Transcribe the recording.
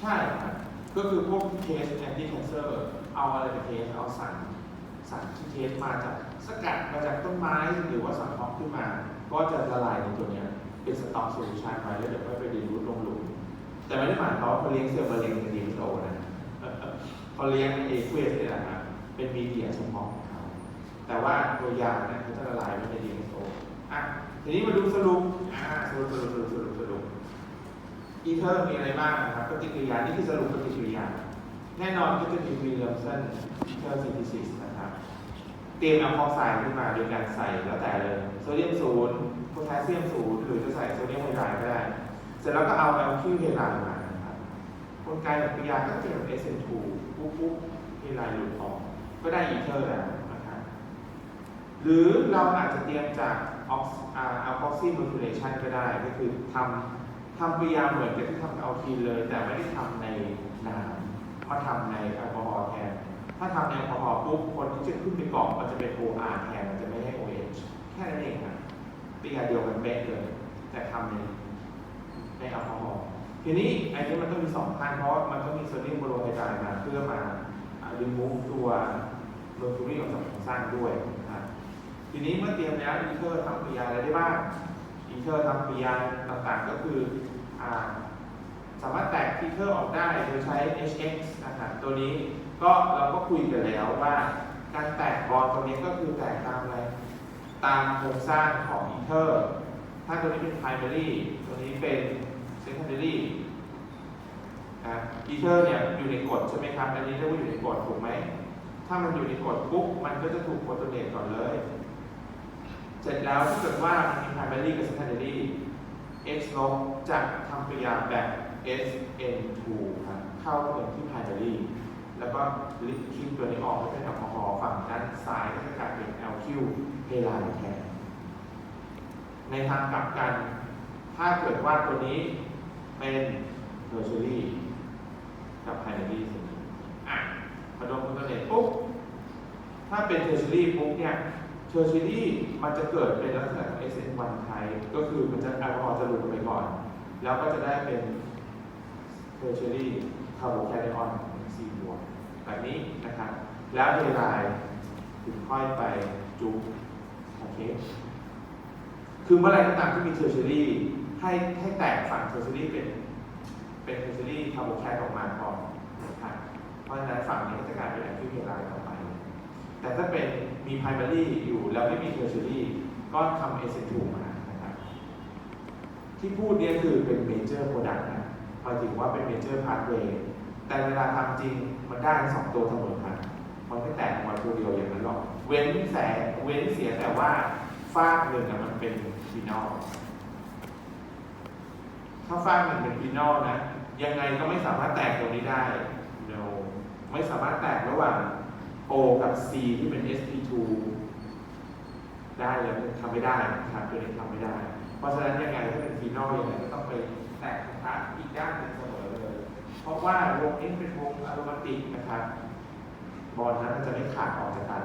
ใช่ครับก็คือพวกเทสแอนตี้แคนเซอร์เอาอะไรไปเทสเอาสารสารที่เทสมาจากสกัดมาจากต้นไม้หรือว่าสังเคราะห์ขึ้นมา ก็จะละลายในตัวเนี้ยเป็นสต็อกโซลูชันไว้แล้วเดี๋ยวค่อยไปดีรูทลงหลุมแต่ไม่ได้หมายความว่าเขาเลี้ยงเซลล์มะเร็งในดีโอนะเขาเลี้ยงเอเควสเนี่ยนะครับเป็นมีเดียเฉพาะของเขาแต่ว่าตัวยาเนี่ยเขาจะละลายไว้ในดีโออะทีนี้มาดูสรุปอ่าสรุปสรุปสรุปสรุป อีเทอร์มีอะไรบ้างนะครับปฏิกิริยานี่คือสรุปปฏิกิริยา แน่นอนก็จะมีวิลเลียมสันอีเทอร์ซินธิซิสนะครับเตรียมแอลกอฮอล์ขึ้นมาโดยการใส่แล้วแต่เลยโซเดียมศูนย์โพแทสเซียมศูนย์หรือจะใส่โซเดียมไฮไดรด์ก็ได้เสร็จแล้วก็เอาแอลคิวเฮไลน์มานะครับกลไกของปฏิกิริยาก็จะเป็น SN2 ปุ๊บปุ๊บเฮไลน์หลุดออกก็ได้อีเทอร์แล้วนะครับหรือเราอาจจะเตรียมจากออกอัลกอซิโมทูเลชันก็ได้ ก็คือทำ ทำปฏิกิริยาเหมือนกับที่ทำกับอัลคีนเลย แต่ไม่ได้ทำในน้ำมาทำในแอลกอฮอล์แทน ถ้าทำในแอลกอฮอล์ปุ๊บคนที่จะขึ้นไปเกาะมันจะเป็น OR แทนมันจะไม่ให้ OH แค่นั้นเองครับปฏิกิริยาเดียวกันเป๊ะเลย แต่ทำในในแอลกอฮอล์ทีนี้อันนี้มันต้องมีสองขั้นเพราะว่ามันต้องมีโซเดียมโบโรไฮดรายมาเพื่อมารีมูฟตัวโลทูรี่ออกจากโครงสร้างด้วยนะครับทีนี้เมื่อเตรียมแล้วอีเทอร์ทำปฏิกิริยาอะไรได้บ้าง อีเทอร์ทำปฏิกิริยาต่างๆ ก็คืออสามารถแตกอีเทอร์ออกได้โดยใช้ HX นะครับตัวนี้ก็เราก็คุยกันแล้วว่า การแตกบอลตรงนี้ก็คือแตกตามอะไรตามโครงสร้างของอีเทอร์ ถ้าตัวนี้เป็น primary ตัวนี้เป็น secondary ครับอีเทอร์เนี่ยอยู่ในกฎใช่ไหมครับ อันนี้เรียกว่าอยู่ในกฎถูกไหม ถ้ามันอยู่ในกฎปุ๊บ มันก็จะถูกโปรโตเนตก่อนเลย เสร็จแล้วถ้าเกิดว่ามันมี primary กับ secondary x ลบจะทำปฏิกิริยาแบบ SN2 ครับเข้าตรงที่ primary แล้วก็ลิดคิวตัวนี้ออกให้เป็นแอลกอฮอล์ฝั่งด้านซ้ายก็จะกลายเป็น LQ เฮลน์แทน ในทางกลับกัน ถ้าเกิดว่าตัวนี้เป็น tertiary กับ primary สิอะพอโดนโปรโตเนตปุ๊บ ถ้าเป็น tertiary ปุ๊บเนี่ย tertiary มันจะเกิดเป็นลักษณะของ SN1 type ก็คือมันจะแอลกอฮอล์จะหลุดไปก่อน แล้วก็จะได้เป็น tertiary carbocation C บวกแบบนี้นะครับ แล้วเฮไลน์ถึงค่อยไปจุ๊บโอเคคือเมื่อไรก็ตามที่มี tertiary ให้ให้แตกฝั่ง tertiary เป็นเป็น tertiary carbocation ออกมาก่อน เพราะฉะนั้นฝั่งนี้ก็จะกลายเป็น active hetero ต่อไป แต่ถ้าเป็นมี primary อยู่แล้วไม่มี tertiary ก็ทำ SN2 มานะครับ ที่พูดเนี่ยคือเป็น major product นะหมายถึงว่าเป็น major pathway แต่เวลาทำจริงมันได้สองตัวเสมอกันมันไม่แตกออกมาตัวเดียวอย่างนั้นหรอก เว้นแสเว้นเสียแต่ว่าฟากหนึ่งอะมันเป็นฟีนอลถ้าฟากหนึ่งเป็นฟีนอลนะ ยังไงก็ไม่สามารถแตกตรงนี้ได้ no ไม่สามารถแตกระหว่าง O กับ C ที่เป็น sp2 ได้แล้วทำไม่ได้นะครับตัวนี้ทำไม่ได้ เพราะฉะนั้นยังไงถ้าเป็นฟีนอลยังไงก็ต้องไปแตกทางอีกด้านหนึ่งเสมอเลย เพราะว่าวงนี้เป็นวงอะโรมาติกนะครับ บอลนั้นมันจะไม่ขาดออกจากกัน